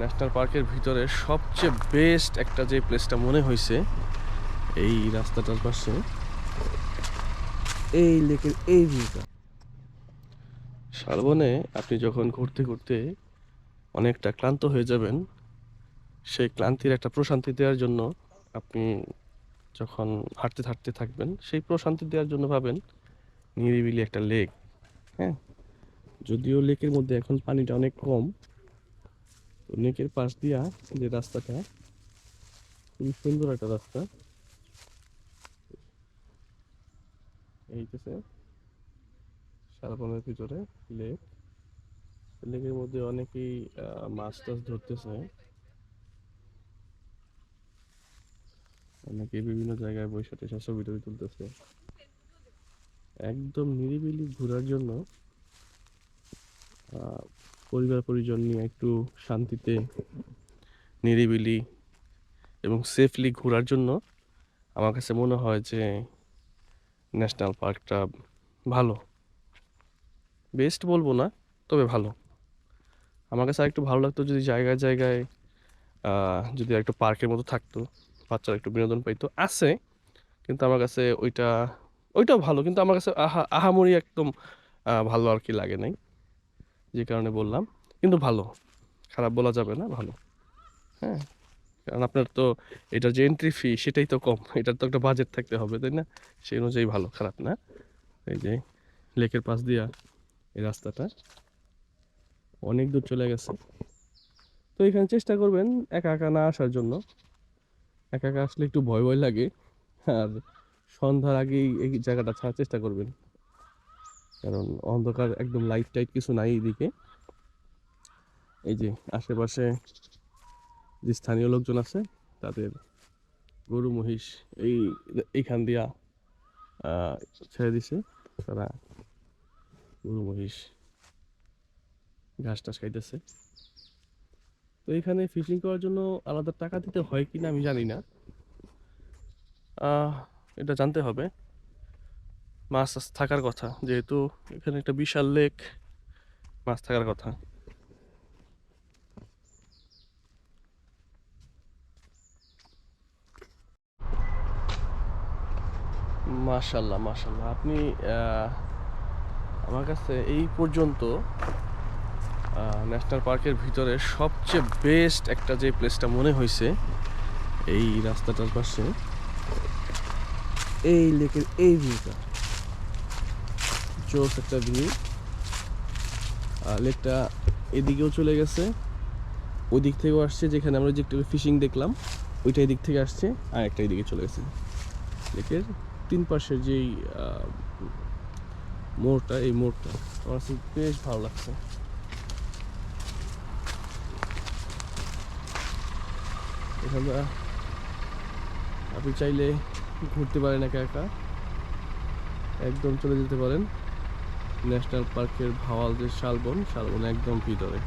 National পার্কের ভিতরে সবচেয়ে বেস্ট একটা যে প্লেসটা মনে হয়েছে এই রাস্তাটার পাশে, এই লেকের এই ভিউটা শালবনে আপনি যখন ঘুরতে ঘুরতে অনেকটা ক্লান্ত হয়ে যাবেন, সেই ক্লান্তির একটা প্রশান্তি দেওয়ার জন্য আপনি যখন হাঁটতে হাঁটতে থাকবেন, সেই প্রশান্তি দেওয়ার জন্য ভাবেন নিরিবিলি একটা লেক হ্যাঁ যদিও লেকের মধ্যে এখন পানিটা অনেক কম তো লেকের পাশ দিয়া যে রাস্তাটা, খুবই সুন্দর একটা রাস্তা। এইতেছে শালবনের ভিতরে লেক। লেকের মধ্যে অনেকেই মাছ টাছ ধরতেছে। অনেকে বিভিন্ন জায়গায় বসে টসে ছবি টবি তুলতেছে। একদম নিরিবিলি ঘোরার জন্য পরিবার পরিজন নিয়ে একটু শান্তিতে, নিরিবিলি এবং সেফলি ঘোরার জন্য আমার কাছে মনে হয় যে ন্যাশনাল পার্কটা ভালো। বেস্ট বলব না, তবে ভালো। আমার কাছে আরেকটু ভালো লাগতো যদি জায়গায় জায়গায় যদি একটু পার্কের মতো থাকতো, বাচ্চারা একটু বিনোদন পাইতো। আছে, কিন্তু আমার কাছে ওইটা, ওইটাও ভালো, কিন্তু আমার কাছে আহা, আহামরি একদম ভালো আর কি লাগে নাই। যে কারণে বললাম। কিন্তু ভালো। খারাপ বলা যাবে না, ভালো। হ্যাঁ? কারণ আপনার তো এটার যে এন্ট্রি ফি সেটাই তো কম। এটার তো একটা বাজেট থাকতে হবে, তাই না? সেই অনুযায়ী ভালো, খারাপ না। এই যে লেকের পাশ দিয়া এই রাস্তাটা অনেক দূর চলে গেছে। তো এখানে চেষ্টা করবেন একা একা না আসার জন্য। একা একা আসলে একটু ভয় ভয় লাগে। আর সন্ধ্যার আগেই এই জায়গাটা ছাড়ার চেষ্টা করবেন। কারণ অন্ধকার একদম লাইট টাইট কিছু নাই এইদিকে এই যে আশেপাশে যে স্থানীয় লোকজন আছে, তাদের গরু, মহিষ, এই এইখান দিয়া ছেড়ে দিছে। তারা গরু, মহিষ ঘাস টাস খাইতেছে। তো এখানে ফিশিং করার জন্য আলাদা টাকা দিতে হয় কিনা আমি জানি না। এটা জানতে হবে। মাছ থাকার কথা। যেহেতু এখানে একটা বিশাল লেক। মাছ থাকার কথা। মাশাল্লাহ মাশাল্লাহ। আপনি আহ, আমার কাছে এই পর্যন্ত ন্যাশনাল পার্কের ভিতরে সবচেয়ে বেস্ট একটা যে প্লেসটা মনে হয়েছে এই রাস্তাটার পাশে এই লেকের এই ভিউটা। জোস একটা ভিউ আর লেকটা এদিকেও চলে গেছে। ওই দিক থেকেও আসছে, যেখানে আমরা যে একটু ফিশিং দেখলাম, ওইটা এদিক থেকে আসছে, আর একটা এদিকে চলে গেছে। লেকের তিন পাশের যেই মোড়টা, এই মোড়টা, আমার কাছে বেশ ভালো লাগছে। এখানে আপনি চাইলে ঘুরতে পারেন একা একা। একদম চলে যেতে পারেন। ন্যাশনাল পার্কের ভাওয়াল যে শালবন শালবন একদম ভিতরে।